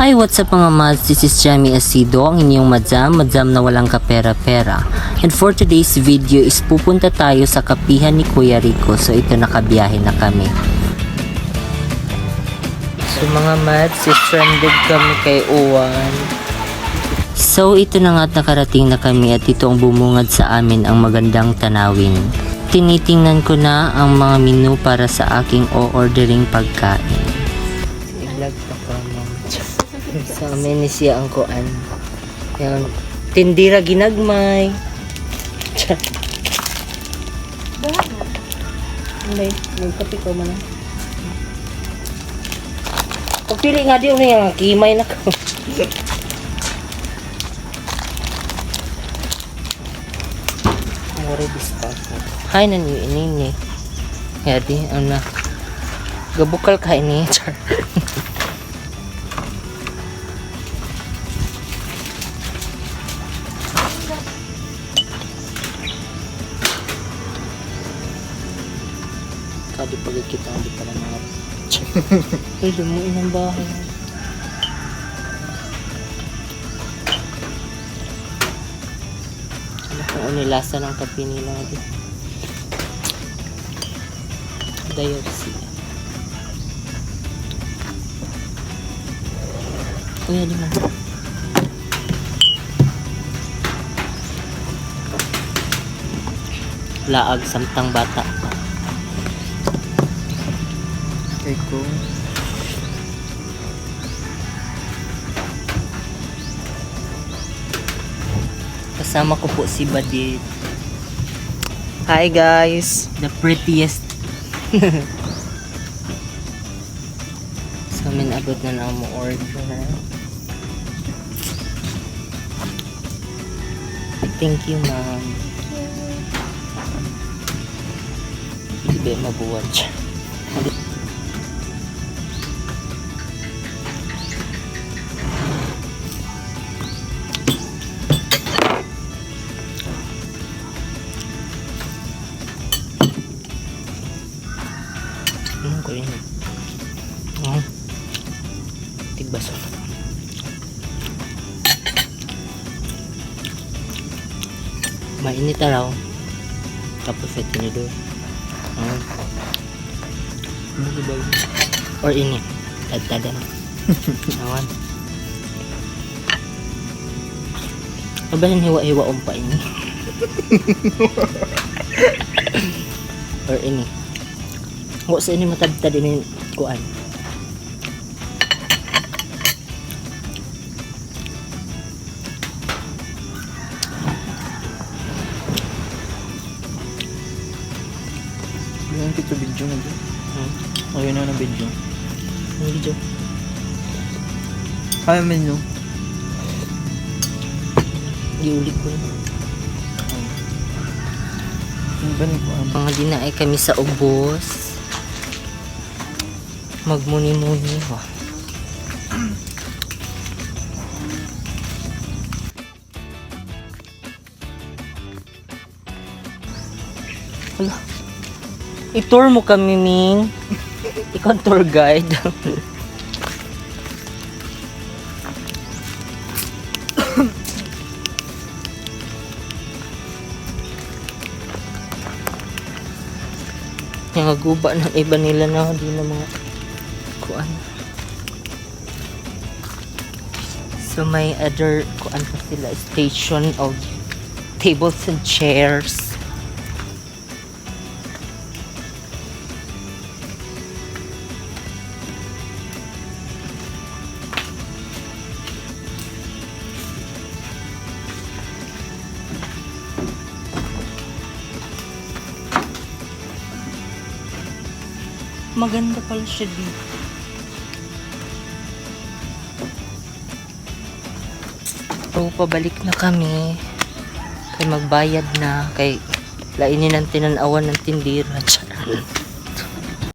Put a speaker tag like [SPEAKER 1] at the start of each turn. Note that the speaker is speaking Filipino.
[SPEAKER 1] Hi, what's up mga mads? This is Jamie Asido, ang inyong madzam, madzam na walang kapera-pera. And for today's video is pupunta tayo sa kapihan ni Kuya Rico. So ito nakabiyahe na kami. So mga mads, stranded kami kay Uwan. So ito na nga at nakarating na kami at ito ang bumungad sa amin ang magandang tanawin. Tinitingnan ko na ang mga menu para sa aking o-ordering pagkain. I-vlog. Sa amin ni siya ang kuan. Yan. Tindira ginagmay. May, may kape ko man. Pagpili nga di ulit yung kimay na ko. Mura discount. Hay na niyo inini. Kaya di, ano na. Gabukal ka ini. Char. Kadi pag kita di pala mga Ay, lumuin ang bahay. Ano kung unilasa ng kape nila di? Diopsy. Kuya, di mo. Laag samtang bata.
[SPEAKER 2] Eko.
[SPEAKER 1] Kasama ko po si Badit.
[SPEAKER 2] Hi guys.
[SPEAKER 1] The prettiest. sa amin abot na na mo order. Thank you, ma'am. Hindi mabuhat siya. Ko yun? Oh. Tigbaso. Mainit na raw. Tapos sa tinidor. Oh. Yun? Or ini. Tagtagan. Awan. Aba yung hiwa-hiwa umpa ini. Or ini. Wa sa ini matagtad ini kuan.
[SPEAKER 2] Yan kita video na ba?
[SPEAKER 1] Hmm.
[SPEAKER 2] Ayun na na video.
[SPEAKER 1] Ang video.
[SPEAKER 2] Kaya menu.
[SPEAKER 1] Giulit ko yun.
[SPEAKER 2] Yung ba ni ko ang
[SPEAKER 1] Mga dinaay kami sa ubos. Magmuni-muni. Wah. Hala. I-tour mo kami, Ming. Ikaw tour guide. Yung guba ng iba nila na di na mga kuan. So may other kuan pa sila station of tables and chairs. Maganda pala siya dito. So, pabalik na kami. Kay magbayad na. Kay lainin ang tinanawan ng tindira. Charot.